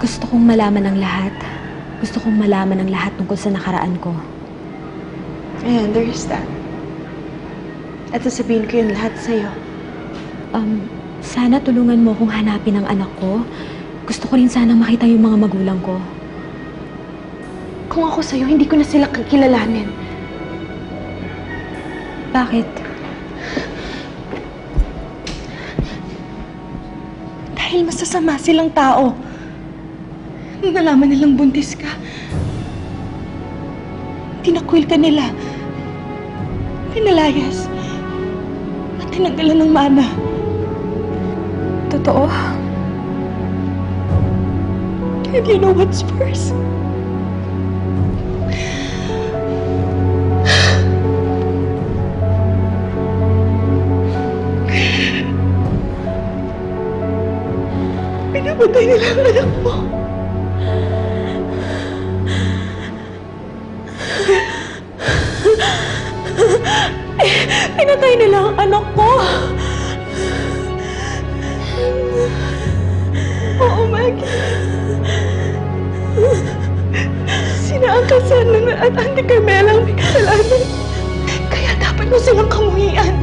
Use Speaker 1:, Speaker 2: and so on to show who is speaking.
Speaker 1: Gusto kong malaman ang lahat. Gusto kong malaman ang lahat tungkol sa nakaraan ko.
Speaker 2: I understand. At sasabihin ko yun lahat sa'yo.
Speaker 1: Um, sana tulungan mo akong hanapin ang anak ko. Gusto ko rin sanang makita yung mga magulang ko.
Speaker 2: Kung ako sa'yo, hindi ko na sila kakilalanin.
Speaker 1: Bakit?
Speaker 2: Dahil masasama silang tao. Nung nalaman nilang buntis ka, tinakwil ka nila. Pinalayas. At tinanggalan ng mana.
Speaker 1: Totoo?
Speaker 2: And you know what's worse? Pinamatay nila ang anak mo. Pinatay nila ang anak ko. Oo, Maggie. Sina ang kasal at Auntie Carmela ang may kasalanan. Kaya dapat mo silang kamuhian.